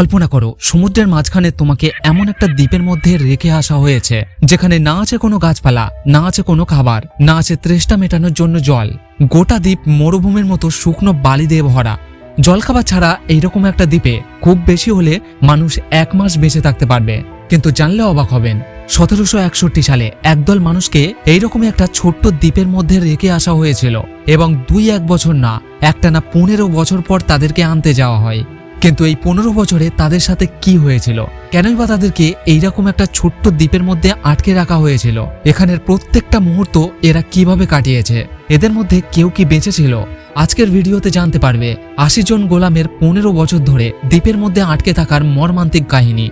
কল্পনা করো, সমুদ্রের মাঝখানে তোমাকে এমন একটা দ্বীপের মধ্যে রেখে আসা হয়েছে, যেখানে না আছে কোনো গাছপালা, না আছে কোনো খাবার, না আছে তৃষ্ণা মেটানোর জন্য জল। গোটা দ্বীপ মরুভূমির মতো শুকনো বালি দিয়ে ভরা। জলখাবার ছাড়া এইরকম একটা দ্বীপে খুব বেশি হলে মানুষ এক মাস বেঁচে থাকতে পারবে। কিন্তু জানলে অবাক হবেন, সতেরোশো একষট্টি সালে একদল মানুষকে এইরকমই একটা ছোট্ট দ্বীপের মধ্যে রেখে আসা হয়েছিল এবং দুই এক বছর না, একটানা পনেরো বছর পর তাদেরকে আনতে যাওয়া হয়। কিন্তু এই পনেরো বছরে তাদের সাথে কি হয়েছিল? কেনই বা তাদেরকে এইরকম একটা ছোট্ট দ্বীপের মধ্যে আটকে রাখা হয়েছিল? এখানের প্রত্যেকটা মুহূর্ত এরা কীভাবে কাটিয়েছে? এদের মধ্যে কেউ কি বেঁচে ছিল? আজকের ভিডিওতে জানতে পারবে আশি জন গোলামের পনেরো বছর ধরে দ্বীপের মধ্যে আটকে থাকার মর্মান্তিক কাহিনী।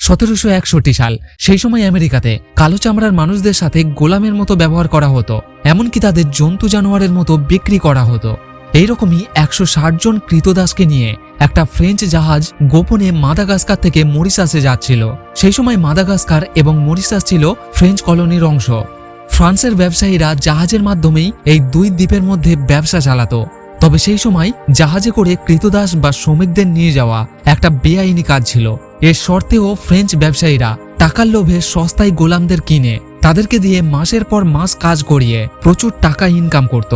সতেরোশো একষট্টি সাল, সেই সময় আমেরিকাতে কালো চামড়ার মানুষদের সাথে গোলামের মতো ব্যবহার করা হতো। এমনকি তাদের জন্তু জানোয়ারের মতো বিক্রি করা হতো। এইরকমই একশো ষাট জন কৃতদাসকে নিয়ে একটা ফ্রেঞ্চ জাহাজ গোপনে মাদাগাস্কার থেকে মরিশাসে যাচ্ছিল। সেই সময় মাদাগাস্কার এবং মরিশাস ছিল ফ্রেঞ্চ কলোনির অংশ। ফ্রান্সের ব্যবসায়ীরা জাহাজের মাধ্যমেই এই দুই দ্বীপের মধ্যে ব্যবসা চালাতো। তবে সেই সময় জাহাজে করে কৃতদাস বা শ্রমিকদের নিয়ে যাওয়া একটা বেআইনি কাজ ছিল। এর শর্তেও ফ্রেঞ্চ ব্যবসায়ীরা টাকার লোভে সস্তায় গোলামদের কিনে তাদেরকে দিয়ে মাসের পর মাস কাজ করিয়ে প্রচুর টাকা ইনকাম করত।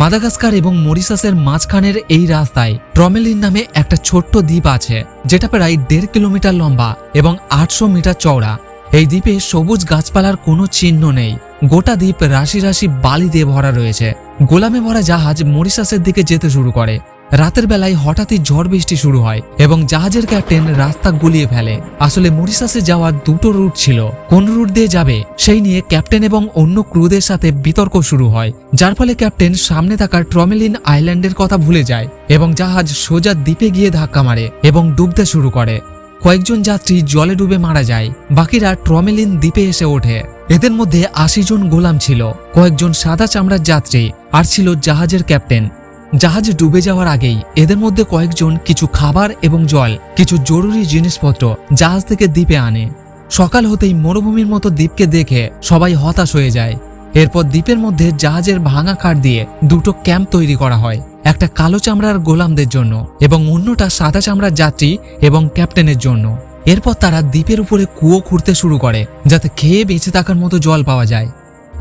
মাদাগাস্কার এবং মরিশাসের মাঝখানের এই রাস্তায় ট্রমেলিন নামে একটা ছোট্ট দ্বীপ আছে, যেটা প্রায় দেড় কিলোমিটার লম্বা এবং আটশো মিটার চওড়া। এই দ্বীপে সবুজ গাছপালার কোনো চিহ্ন নেই। গোটা দ্বীপ রাশি রাশি বালি দিয়ে ভরা রয়েছে। গোলামে ভরা জাহাজ মরিশাসের দিকে যেতে শুরু করে। রাতের বেলায় হঠাৎই ঝড় বৃষ্টি শুরু হয় এবং জাহাজের ক্যাপ্টেন রাস্তা গুলিয়ে ফেলে। আসলে মরিশাসে যাওয়ার দুটো রুট ছিল। কোন রুট দিয়ে যাবে, সেই নিয়ে ক্যাপ্টেন এবং অন্য ক্রুদের সাথে বিতর্ক শুরু হয়, যার ফলে ক্যাপ্টেন সামনে থাকা ট্রমেলিন আইল্যান্ডের কথা ভুলে যায় এবং জাহাজ সোজা দ্বীপে গিয়ে ধাক্কা মারে এবং ডুবতে শুরু করে। কয়েকজন যাত্রী জলে ডুবে মারা যায়, বাকিরা ট্রমেলিন দ্বীপে এসে ওঠে। এদের মধ্যে আশি জন গোলাম ছিল, কয়েকজন সাদা চামড়ার যাত্রী, আর ছিল জাহাজের ক্যাপ্টেন। জাহাজ ডুবে যাওয়ার আগেই এদের মধ্যে কয়েকজন কিছু খাবার এবং জল, কিছু জরুরি জিনিসপত্র জাহাজ থেকে দ্বীপে আনে। সকাল হতেই মরুভূমির মতো দ্বীপকে দেখে সবাই হতাশ হয়ে যায়। এরপর দ্বীপের মধ্যে জাহাজের ভাঙা কাঠ দিয়ে দুটো ক্যাম্প তৈরি করা হয়, একটা কালো চামড়ার গোলামদের জন্য এবং অন্যটা সাদা চামড়ার যাত্রী এবং ক্যাপ্টেনের জন্য। এরপর তারা দ্বীপের উপরে কুয়ো খুঁড়তে শুরু করে, যাতে খেয়ে বেঁচে থাকার মতো জল পাওয়া যায়।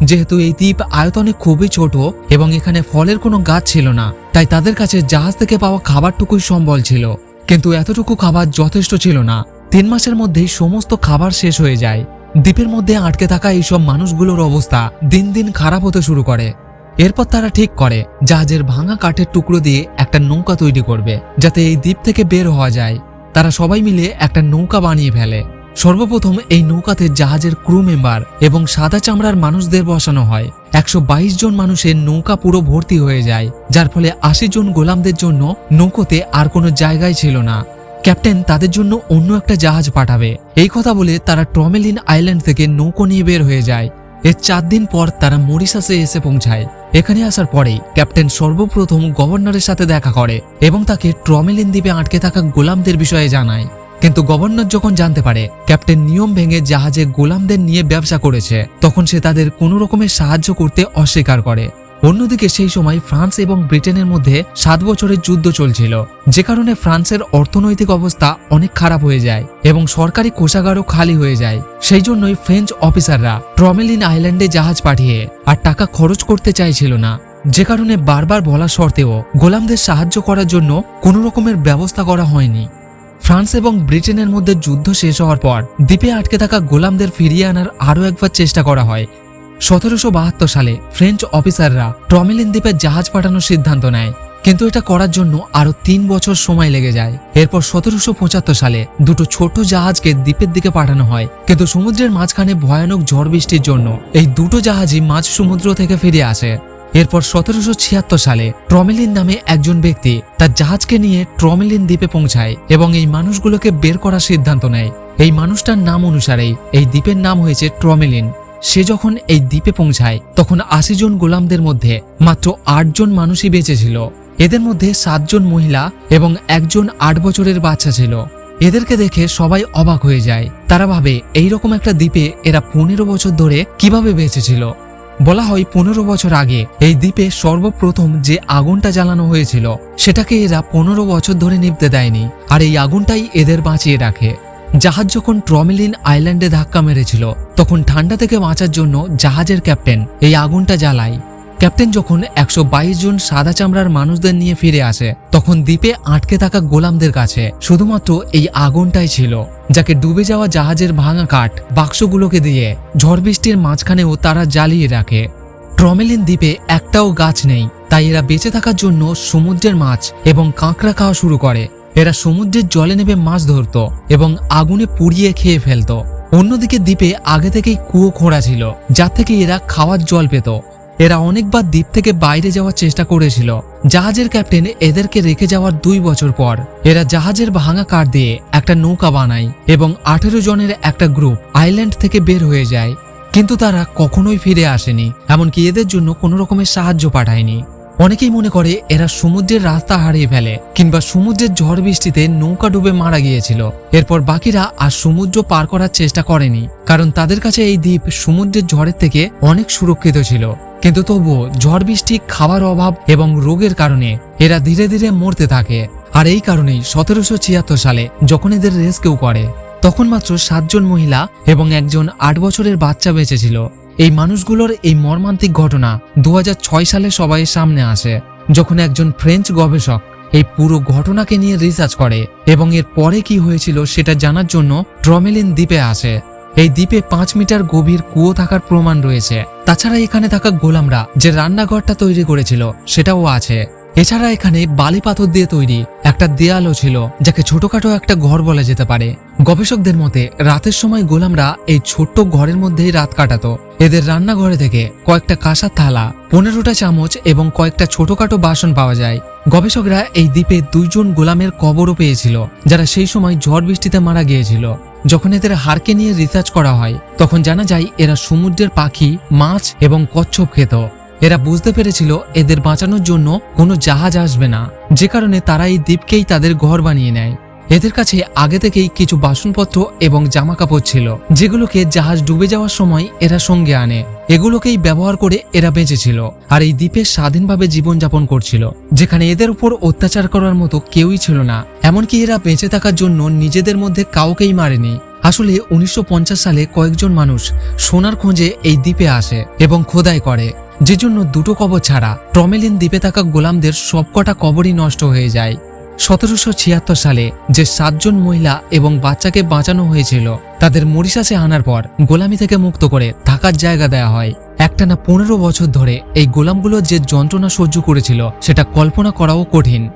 যেহেতু এই দ্বীপ আয়তনে খুবই ছোট এবং এখানে ফলের কোনো গাছ ছিল না, তাই তাদের কাছে জাহাজ থেকে পাওয়া খাবারটুকুই সম্বল ছিল। কিন্তু এতটুকু খাবার যথেষ্ট ছিল না। তিন মাসের মধ্যেই সমস্ত খাবার শেষ হয়ে যায়। দ্বীপের মধ্যে আটকে থাকা এইসব মানুষগুলোর অবস্থা দিন দিন খারাপ হতে শুরু করে। এরপর তারা ঠিক করে, জাহাজের ভাঙা কাঠের টুকরো দিয়ে একটা নৌকা তৈরি করবে, যাতে এই দ্বীপ থেকে বের হওয়া যায়। তারা সবাই মিলে একটা নৌকা বানিয়ে ফেলে। সর্বপ্রথম এই নৌকাতে জাহাজের ক্রু মেম্বার এবং সাদা চামড়ার মানুষদের বসানো হয়। একশো বাইশ জন মানুষের নৌকা পুরো ভর্তি হয়ে যায়, যার ফলে আশি জন গোলামদের জন্য নৌকোতে আর কোনো জায়গায় ছিল না। ক্যাপ্টেন তাদের জন্য অন্য একটা জাহাজ পাঠাবে। এই কথা বলে তারা ট্রমেলিন আইল্যান্ড থেকে নৌকো নিয়ে বের হয়ে যায়। এর চার দিন পর তারা মরিশাসে এসে পৌঁছায়। এখানে আসার পরেই ক্যাপ্টেন সর্বপ্রথম গভর্নরের সাথে দেখা করে এবং তাকে ট্রমেলিন দ্বীপে আটকে থাকা গোলামদের বিষয়ে জানায়। কিন্তু গভর্নর যখন জানতে পারে ক্যাপ্টেন নিয়ম ভেঙে জাহাজে গোলামদের নিয়ে ব্যবসা করেছে, তখন সে তাদের কোনো রকমের সাহায্য করতে অস্বীকার করে। অন্যদিকে সেই সময় ফ্রান্স এবং ব্রিটেনের মধ্যে সাত বছরের যুদ্ধ চলছিল। যে কারণে ফ্রান্সের অর্থনৈতিক অবস্থা অনেক খারাপ হয়ে যায় এবং সরকারি কোষাগারও খালি হয়ে যায়। সেই জন্যই ফ্রেঞ্চ অফিসাররা ট্রমেলিন আইল্যান্ডে জাহাজ পাঠিয়ে আর টাকা খরচ করতে চাইছিল না। যে কারণে বারবার বলা সত্ত্বেও গোলামদের সাহায্য করার জন্য কোনো রকমের ব্যবস্থা করা হয়নি। ফ্রান্স এবং ব্রিটেনের মধ্যে যুদ্ধ শেষ হওয়ার পর দ্বীপে আটকে থাকা গোলামদের ফিরিয়ে আনার আরও একবার চেষ্টা করা হয়। সতেরোশো বাহাত্তর সালে ফ্রেঞ্চ অফিসাররা ট্রমেলিন দ্বীপে জাহাজ পাঠানোর সিদ্ধান্ত নেয়, কিন্তু এটা করার জন্য আরও তিন বছর সময় লেগে যায়। এরপর সতেরোশো পঁচাত্তর সালে দুটো ছোট জাহাজকে দ্বীপের দিকে পাঠানো হয়, কিন্তু সমুদ্রের মাঝখানে ভয়ানক ঝড় বৃষ্টির জন্য এই দুটো জাহাজই মাঝ সমুদ্র থেকে ফিরে আসে। এরপর সতেরোশো ছিয়াত্তর সালে ট্রমেলিন নামে একজন ব্যক্তি তার জাহাজকে নিয়ে ট্রমেলিন দ্বীপে পৌঁছায় এবং এই মানুষগুলোকে বের করার সিদ্ধান্ত নেয়। এই মানুষটার নাম অনুসারেই এই দ্বীপের নাম হয়েছে ট্রমেলিন। সে যখন এই দ্বীপে পৌঁছায়, তখন আশি জন গোলামদের মধ্যে মাত্র আটজন মানুষই বেঁচে ছিল। এদের মধ্যে সাতজন মহিলা এবং একজন আট বছরের বাচ্চা ছিল। এদেরকে দেখে সবাই অবাক হয়ে যায়। তারা ভাবে, এইরকম একটা দ্বীপে এরা পনেরো বছর ধরে কীভাবে বেঁচে ছিল? বলা হয় পনেরো বছর আগে এই দ্বীপে সর্বপ্রথম যে আগুনটা জ্বালানো হয়েছিল, সেটাকে এরা পনেরো বছর ধরে নিভতে দেয়নি, আর এই আগুনটাই এদের বাঁচিয়ে রাখে। জাহাজ যখন ট্রমেলিন আইল্যান্ডে ধাক্কা মেরেছিল, তখন ঠান্ডা থেকে বাঁচার জন্য জাহাজের ক্যাপ্টেন এই আগুনটা জ্বালায়। ক্যাপ্টেন যখন একশো বাইশ জন সাদা চামড়ার মানুষদের নিয়ে ফিরে আসে, তখন দ্বীপে আটকে থাকা গোলামদের কাছে শুধুমাত্র এই আগুনটাই ছিল, যাকে ডুবে যাওয়া জাহাজের ভাঙা কাঠ বাক্সগুলোকে দিয়ে ঝড় বৃষ্টির মাঝখানেও তারা জ্বালিয়ে রাখে। ট্রমেলিন দ্বীপে একটাও গাছ নেই, তাই এরা বেঁচে থাকার জন্য সমুদ্রের মাছ এবং কাঁকড়া খাওয়া শুরু করে। এরা সমুদ্রের জলে নেবে মাছ ধরত এবং আগুনে পুড়িয়ে খেয়ে ফেলত। অন্যদিকে দ্বীপে আগে থেকেই কুয়ো খোঁড়া ছিল, যা থেকে এরা খাওয়ার জল পেত। এরা অনেকবার দ্বীপ থেকে বাইরে যাওয়ার চেষ্টা করেছিল। জাহাজের ক্যাপ্টেন এদেরকে রেখে যাওয়ার দুই বছর পর, এরা জাহাজের ভাঙা কাঠ দিয়ে একটা নৌকা বানায় এবং আঠেরো জনের একটা গ্রুপ আইল্যান্ড থেকে বের হয়ে যায়। কিন্তু তারা কখনোই ফিরে আসেনি, এমনকি এদের জন্য কোনো রকমের সাহায্য পাঠায়নি। অনেকেই মনে করে এরা সমুদ্রের রাস্তা হারিয়ে ফেলে কিংবা সমুদ্রের ঝড় বৃষ্টিতে নৌকা ডুবে মারা গিয়েছিল। এরপর বাকিরা আর সমুদ্র পার করার চেষ্টা করেনি, কারণ তাদের কাছে এই দ্বীপ সমুদ্রের ঝড়ের থেকে অনেক সুরক্ষিত ছিল। কিন্তু তবুও ঝড় বৃষ্টি, খাবার অভাব এবং রোগের কারণে এরা ধীরে ধীরে মরতে থাকে। আর এই কারণেই সতেরোশো ছিয়াত্তর সালে যখন এদের রেস্কিউ করে, তখন মাত্র সাতজন মহিলা এবং একজন আট বছরের বাচ্চা বেঁচেছিল। এই মানুষগুলোর এই মর্মান্তিক ঘটনা দু হাজার ছয় সালে সবাই সামনে আসে, যখন একজন ফ্রেঞ্চ গবেষক এই পুরো ঘটনাকে নিয়ে রিসার্চ করে এবং এর পরে কি হয়েছিল সেটা জানার জন্য ট্রমেলিন দ্বীপে আসে। এই দ্বীপে পাঁচ মিটার গভীর কুয়ো থাকার প্রমাণ রয়েছে। তাছাড়া এখানে থাকা গোলামরা যে রান্নাঘরটা তৈরি করেছিল, সেটাও আছে। এছাড়া এখানে বালি পাথর দিয়ে তৈরি একটা দেয়ালও ছিল, যাকে ছোটখাটো একটা ঘর বলা যেতে পারে। গবেষকদের মতে, রাতের সময় গোলামরা এই ছোট্ট ঘরের মধ্যেই রাত কাটাতো। এদের রান্নাঘরে থেকে কয়েকটা কাঁসার থালা, পনেরোটা চামচ এবং কয়েকটা ছোটখাটো বাসন পাওয়া যায়। গবেষকরা এই দ্বীপে দুইজন গোলামের কবরও পেয়েছিল, যারা সেই সময় ঝড় বৃষ্টিতে মারা গিয়েছিল। যখন এদের হারকে নিয়ে রিসার্চ করা হয়, তখন জানা যায় এরা সমুদ্রের পাখি, মাছ এবং কচ্ছপ খেত। এরা বুঝতে পেরেছিল এদের বাঁচানোর জন্য কোনো জাহাজ আসবে না, যে কারণে তারা এই দ্বীপকেই তাদের ঘর বানিয়ে নেয়। এদের কাছে আগে থেকেই কিছু বাসনপত্র এবং জামা কাপড় ছিল, যেগুলোকে জাহাজ ডুবে যাওয়ার সময় এরা সঙ্গে আনে। এগুলোকেই ব্যবহার করে এরা বেঁচেছিল আর এই দ্বীপে স্বাধীনভাবে জীবনযাপন করছিল, যেখানে এদের উপর অত্যাচার করার মতো কেউই ছিল না। এমনকি এরা বেঁচে থাকার জন্য নিজেদের মধ্যে কাউকেই মারেনি। আসলে উনিশশো পঞ্চাশ সালে কয়েকজন মানুষ সোনার খোঁজে এই দ্বীপে আসে এবং খোদাই করে যে জন্য দুটো কবর ছাড়া ট্রমেলিন দ্বীপে থাকা গোলামদের সবকটা কবরই নষ্ট হয়ে যায়। সতেরোশো ছিয়াত্তর সালে যে সাতজন মহিলা এবং বাচ্চাকে বাঁচানো হয়েছিল, তাদের মরিশাসে আনার পর গোলামি থেকে মুক্ত করে থাকার জায়গা দেয়া হয়। একটানা পনেরো বছর ধরে এই গোলামগুলো যে যন্ত্রণা সহ্য করেছিল, সেটা কল্পনা করাও কঠিন।